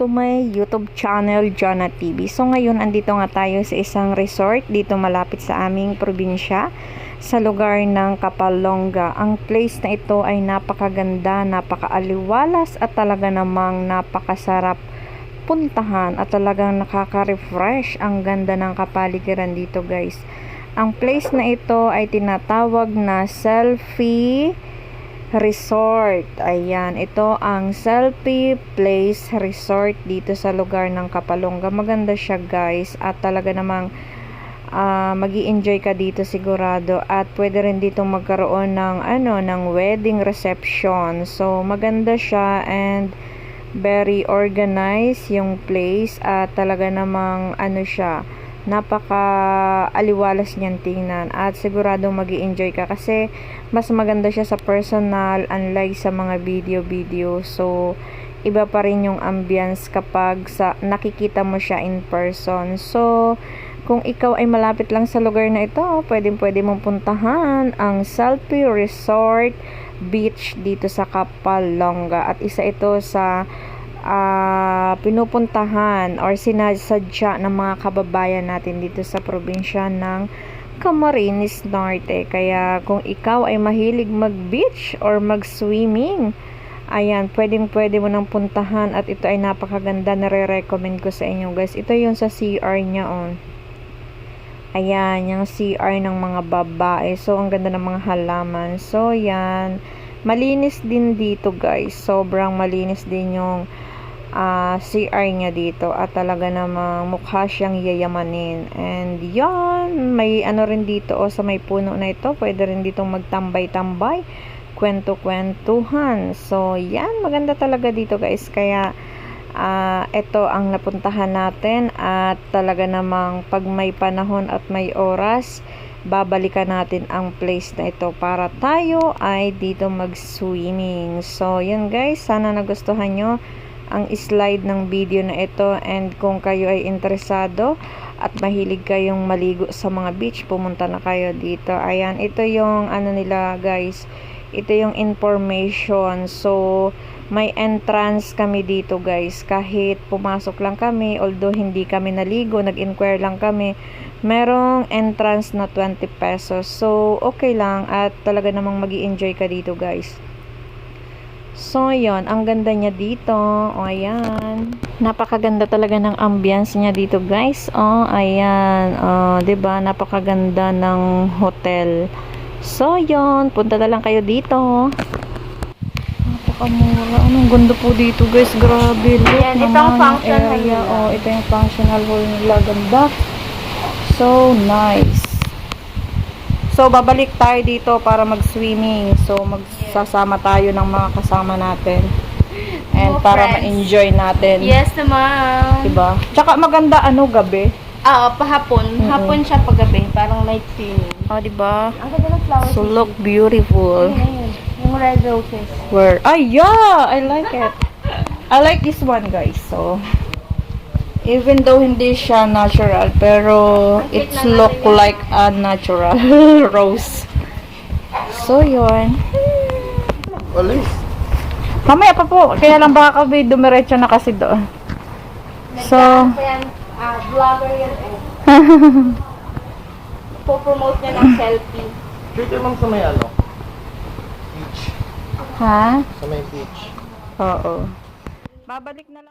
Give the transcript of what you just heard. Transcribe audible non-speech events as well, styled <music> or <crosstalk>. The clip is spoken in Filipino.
to my YouTube channel, Jonna TV. So ngayon, andito nga tayo sa isang resort dito malapit sa aming probinsya sa lugar ng Kapalonga. Ang place na ito ay napakaganda, napakaaliwalas at talaga namang napakasarap puntahan at talagang nakaka-refresh ang ganda ng kapaligiran dito guys. Ang place na ito ay tinatawag na Selfie Resort. Ayan, ito ang Selfie Place Resort dito sa lugar ng Kapalonga. Maganda siya guys at talaga namang uh, mag enjoy ka dito sigurado at pwede rin dito magkaroon ng ano ng wedding reception. So maganda siya and very organized yung place at talaga namang ano siya napaka aliwalas niyan tingnan at sigurado mag enjoy ka kasi mas maganda siya sa personal unlike sa mga video video so iba pa rin yung ambience kapag sa nakikita mo siya in person. So kung ikaw ay malapit lang sa lugar na ito pwedeng pwede mong puntahan ang Selfie Resort Beach dito sa Kapalonga. At isa ito sa uh, pinupuntahan or sinasadya ng mga kababayan natin dito sa probinsya ng Camarines Norte. Kaya kung ikaw ay mahilig mag-beach or mag-swimming, ayan, pwedeng pwede mo nang puntahan at ito ay napakaganda na re-recommend ko sa inyo guys. Ito yung sa CR niya on. Ayan, yung CR ng mga babae. So, ang ganda ng mga halaman. So, yan. Malinis din dito guys. Sobrang malinis din yung uh, CR niya dito. At talaga namang mukha siyang yayamanin. And yan may ano rin dito o sa may puno na ito pwede rin ditong magtambay-tambay. Kwento-kwentuhan. So yan maganda talaga dito guys. Kaya uh, ito ang napuntahan natin. At talaga namang pag may panahon at may oras babalikan natin ang place na ito para tayo ay dito mag-swimming. So, yun guys, sana nagustuhan nyo ang slide ng video na ito. And kung kayo ay interesado at mahilig kayong maligo sa mga beach pumunta na kayo dito. Ayan ito yung ano nila guys. Ito yung information. So may entrance kami dito guys kahit pumasok lang kami although hindi kami naligo nag-inquire lang kami merong entrance na 20 pesos so okay lang at talaga namang mag enjoy ka dito guys So, yon Ang ganda niya dito. O, ayan. Napakaganda talaga ng ambience niya dito, guys. O, ayan. O, ba diba? Napakaganda ng hotel. So, yon Punta na lang kayo dito. Napakamura. Anong ganda po dito, guys. Grabe. Look Ayan, ito naman ang function hall area. nila. O, ito yung functional hall nila. Ganda. So, nice. So, babalik tayo dito para mag-swimming. So, magsasama tayo ng mga kasama natin. And Mga para ma-enjoy natin. Yes naman. Diba? Tsaka maganda ano gabi. Ah, pahapon. Mm-mm. Hapon siya paggabi. Parang night swimming. Oh, diba? Ang ganda ng flowers. So, look beautiful. Ayun, ayun. Yung red roses. Where? Ah, yeah! I like it. I like this one, guys. So, even though hindi siya natural, pero it's look like a natural <laughs> rose. So, yun. Alis. Mamaya pa po. Kaya lang baka kami dumiretso na kasi doon. So, ah, vlogger yan eh. <laughs> Po-promote niya ng selfie. Dito lang sa may ano? Beach. ha? Sa may beach. Oo. Babalik na lang.